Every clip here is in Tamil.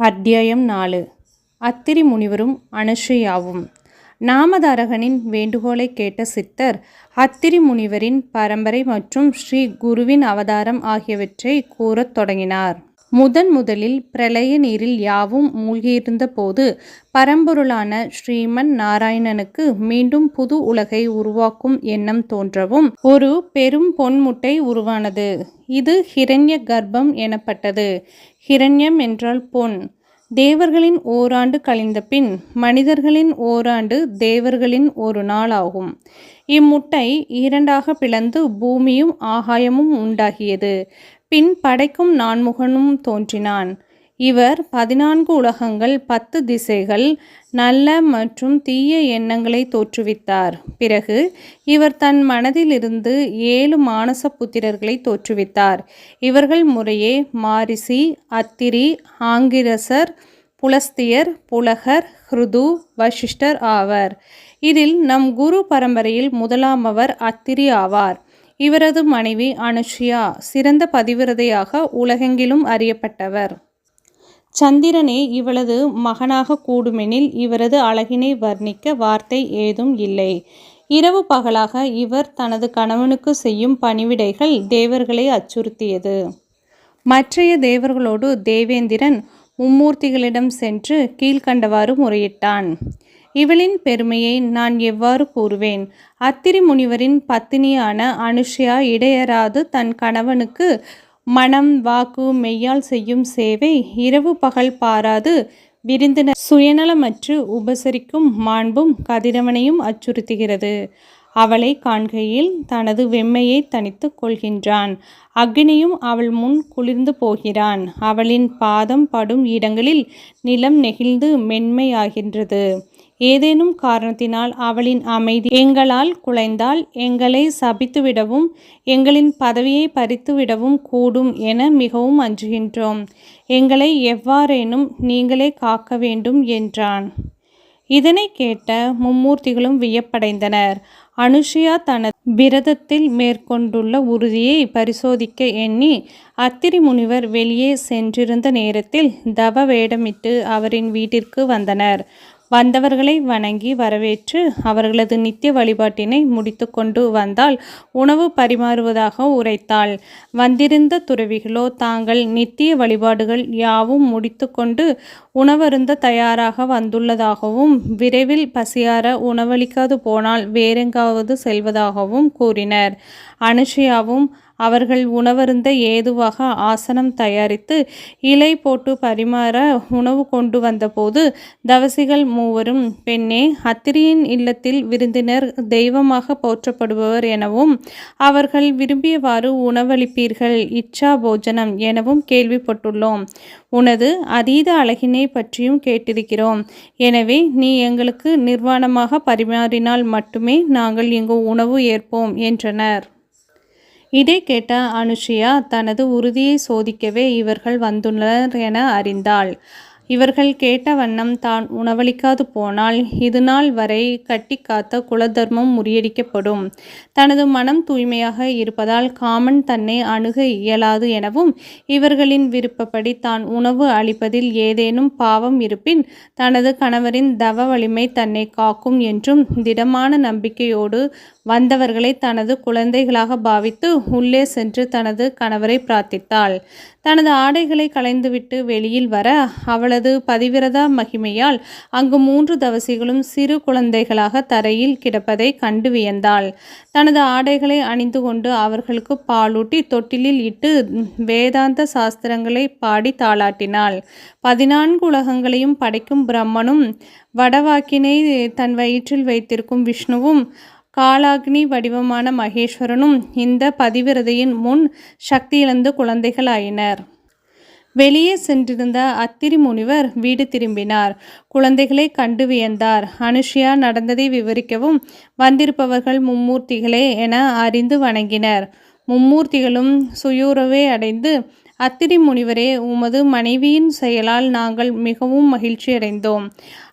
அத்தியாயம் நாலு. அத்திரி முனிவரும் அனுஷையாவும். நாமதாரகனின் வேண்டுகோளை கேட்ட சித்தர் அத்திரி முனிவரின் பரம்பரை மற்றும் ஸ்ரீ குருவின் அவதாரம் ஆகியவற்றை கூறத் தொடங்கினார். முதன் முதலில் பிரளய நீரில் யாவும் மூழ்கியிருந்த போது பரம்பொருளான ஸ்ரீமன் நாராயணனுக்கு மீண்டும் புது உலகை உருவாக்கும் எண்ணம் தோன்றவும் ஒரு பெரும் பொன்முட்டை உருவானது. இது ஹிரண்ய கர்ப்பம் எனப்பட்டது. ஹிரண்யம் என்றால் பொன். தேவர்களின் ஓராண்டு கழிந்த பின் மனிதர்களின் ஓராண்டு தேவர்களின் ஒரு நாள் ஆகும். இம்முட்டை இரண்டாக பிளந்து பூமியும் ஆகாயமும் உண்டாகியது. பின் படைக்கும் நான்முகனும் தோன்றினான். இவர் பதினான்கு உலகங்கள் பத்து திசைகள் நல்ல மற்றும் தீய எண்ணங்களை தோற்றுவித்தார். பிறகு இவர் தன் மனதிலிருந்து ஏழு மானச புத்திரர்களை தோற்றுவித்தார். இவர்கள் முறையே மாரிசி அத்திரி ஆங்கிரசர் புலஸ்தியர் புலகர் ஹிருது வசிஷ்டர் ஆவர். இதில் நம் குரு பரம்பரையில் முதலாமவர் அத்திரி ஆவார். இவரது மனைவி அனுஷ்யா சிறந்த பதிவிரதையாக உலகெங்கிலும் அறியப்பட்டவர். சந்திரனே இவளது மகனாக கூடுமெனில் இவரது அழகினை வர்ணிக்க வார்த்தை ஏதும் இல்லை. இரவு பகலாக இவர் தனது கணவனுக்கு செய்யும் பணிவிடைகள் தேவர்களை அச்சுறுத்தியது. மற்றைய தேவர்களோடு தேவேந்திரன் மும்மூர்த்திகளிடம் சென்று கீழ்கண்டவாறு முறையிட்டான். இவளின் பெருமையை நான் எவ்வாறு கூறுவேன்? அத்திரி முனிவரின் பத்தினியான அனுஷ்யா இடையராது தன் கணவனுக்கு மனம் வாக்கு மெய்யால் செய்யும் சேவை இரவு பகல் பாராது விருந்தினர் சுயநலமற்று உபசரிக்கும் மாண்பும் கதிரவனையும் அச்சுறுத்துகிறது. அவளை காண்கையில் தனது வெம்மையை தனித்து கொள்கின்றான். அக்னியும் அவள் முன் குளிர்ந்து போகிறான். அவளின் பாதம் படும் இடங்களில் நிலம் நெகிழ்ந்து மென்மையாகின்றது. ஏதேனும் காரணத்தினால் அவளின் அமைதி எங்களால் குலைந்தால் எங்களை சபித்துவிடவும் எங்களின் பதவியை பறித்துவிடவும் கூடும் என மிகவும் அஞ்சுகின்றோம். எங்களை எவ்வாறேனும் நீங்களே காக்க வேண்டும் என்றான். இதனை கேட்ட மும்மூர்த்திகளும் வியப்படைந்தனர். அனுஷியா தனது விரதத்தில் மேற்கொண்டுள்ள உறுதியை பரிசோதிக்க எண்ணி அத்திரி முனிவர் வெளியே சென்றிருந்த நேரத்தில் தவ வேடமிட்டு அவரின் வீட்டிற்கு வந்தனர். வந்தவர்களை வணங்கி வரவேற்று அவர்களது நித்திய வழிபாட்டினை முடித்து கொண்டு வந்தால் உணவு பரிமாறுவதாக உரைத்தாள். வந்திருந்த துறவிகளோ தாங்கள் நித்திய வழிபாடுகள் யாவும் முடித்து கொண்டு உணவருந்த தயாராக வந்துள்ளதாகவும் விரைவில் பசியார உணவளிக்காது போனால் வேறெங்காவது செல்வதாகவும் கூறினர். அனுஷியாவும் அவர்கள் உணவருந்த ஏதுவாக ஆசனம் தயாரித்து இலை போட்டு பரிமாற உணவு கொண்டு வந்தபோது தவசிகள் மூவரும் பெண்ணே அத்திரியின் இல்லத்தில் விருந்தினர் தெய்வமாக போற்றப்படுபவர் எனவும் அவர்கள் விரும்பியவாறு உணவளிப்பீர்கள் இச்சா போஜனம் எனவும் கேள்விப்பட்டுள்ளோம். உனது அதீத அழகினை பற்றியும் கேட்டிருக்கிறோம். எனவே நீ எங்களுக்கு நிர்வாணமாக பரிமாறினால் மட்டுமே நாங்கள் இங்கு உணவு ஏற்போம் என்றனர். இதை கேட்ட அனுஷியா தனது உறுதியை சோதிக்கவே இவர்கள் வந்துள்ளனர் என அறிந்தாள். இவர்கள் கேட்ட வண்ணம் தான் உணவளிக்காது போனால் இது நாள் வரை கட்டி காத்த குலதர்மம் முறியடிக்கப்படும். தனது மனம் தூய்மையாக இருப்பதால் காமன் தன்னை அணுக இயலாது எனவும் இவர்களின் விருப்பப்படி தான் உணவு அளிப்பதில் ஏதேனும் பாவம் இருப்பின் தனது கணவரின் தவ வலிமை தன்னை காக்கும் என்றும் திடமான நம்பிக்கையோடு வந்தவர்களை தனது குழந்தைகளாக பாவித்து உள்ளே சென்று தனது கணவரை பிரார்த்தித்தாள். தனது ஆடைகளை களைந்துவிட்டு வெளியில் வர அவளது பதிவிரதா மகிமையால் அங்கு மூன்று தவசிகளும் சிறு குழந்தைகளாக தரையில் கிடப்பதை கண்டு வியந்தாள். தனது ஆடைகளை அணிந்து கொண்டு அவர்களுக்கு பாலூட்டி தொட்டிலில் இட்டு வேதாந்த சாஸ்திரங்களை பாடி தாளாட்டினாள். பதினான்கு உலகங்களையும் படைக்கும் பிரம்மனும் வடவாக்கினை தன் வயிற்றில் வைத்திருக்கும் விஷ்ணுவும் காலாக்னி வடிவமான மகேஸ்வரனும் இந்த பதிவிரதையின் முன் சக்தியிழந்து குழந்தைகளாயினர். வெளியே சென்றிருந்த அத்திரி முனிவர் வீடு திரும்பினார். குழந்தைகளை கண்டு வியந்தார். அனுஷியா நடந்ததை விவரிக்கவும் வந்திருப்பவர்கள் மும்மூர்த்திகளே என அறிந்து வணங்கினர். மும்மூர்த்திகளும் சுயூரவே அடைந்து அத்திரி முனிவரே உமது மனைவியின் செயலால் நாங்கள் மிகவும் மகிழ்ச்சியடைந்தோம்.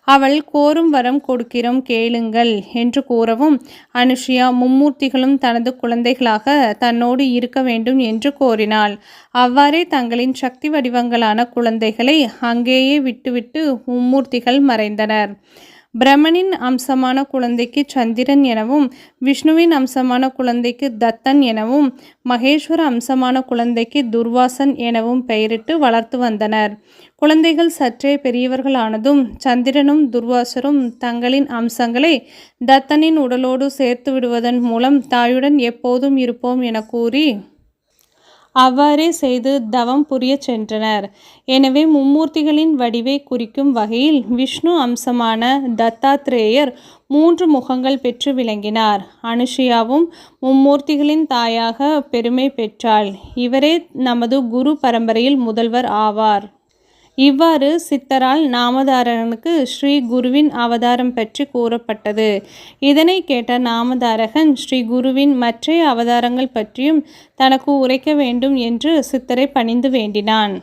அவள் கோரும் வரம் கொடுக்கிறோம் கேளுங்கள் என்று கூறவும் அனுஷியா மும்மூர்த்திகளும் தனது குழந்தைகளாக தன்னோடு இருக்க வேண்டும் என்று கோரினாள். அவ்வாறே தங்களின் சக்தி வடிவங்களான குழந்தைகளை அங்கேயே விட்டுவிட்டு மும்மூர்த்திகள் மறைந்தனர். பிரமனின் அம்சமான குழந்தைக்கு சந்திரன் எனவும் விஷ்ணுவின் அம்சமான குழந்தைக்கு தத்தன் எனவும் மகேஸ்வர அம்சமான குழந்தைக்கு துர்வாசன் எனவும் பெயரிட்டு வளர்த்து வந்தனர். குழந்தைகள் சற்றே பெரியவர்களானதும் சந்திரனும் துர்வாசரும் தங்களின் அம்சங்களை தத்தனின் உடலோடு சேர்த்து விடுவதன் மூலம் தாயுடன் எப்போதும் இருப்போம் என கூறி அவ்வாறே செய்து தவம் புரியச் சென்றனர். எனவே மும்மூர்த்திகளின் வடிவை குறிக்கும் வகையில் விஷ்ணு அம்சமான தத்தாத்ரேயர் மூன்று முகங்கள் பெற்று விளங்கினார். அனுஷியாவும் மும்மூர்த்திகளின் தாயாக பெருமை பெற்றாள். இவரே நமது குரு பரம்பரையில் முதல்வர் ஆவார். இவ்வாறு சித்தரால் நாமதாரகனுக்கு ஸ்ரீ குருவின் அவதாரம் பற்றி கூறப்பட்டது. இதனை கேட்ட நாமதாரகன் ஸ்ரீ குருவின் மற்ற அவதாரங்கள் பற்றியும் தனக்கு உரைக்க வேண்டும் என்று சித்தரை பணிந்து வேண்டினான்.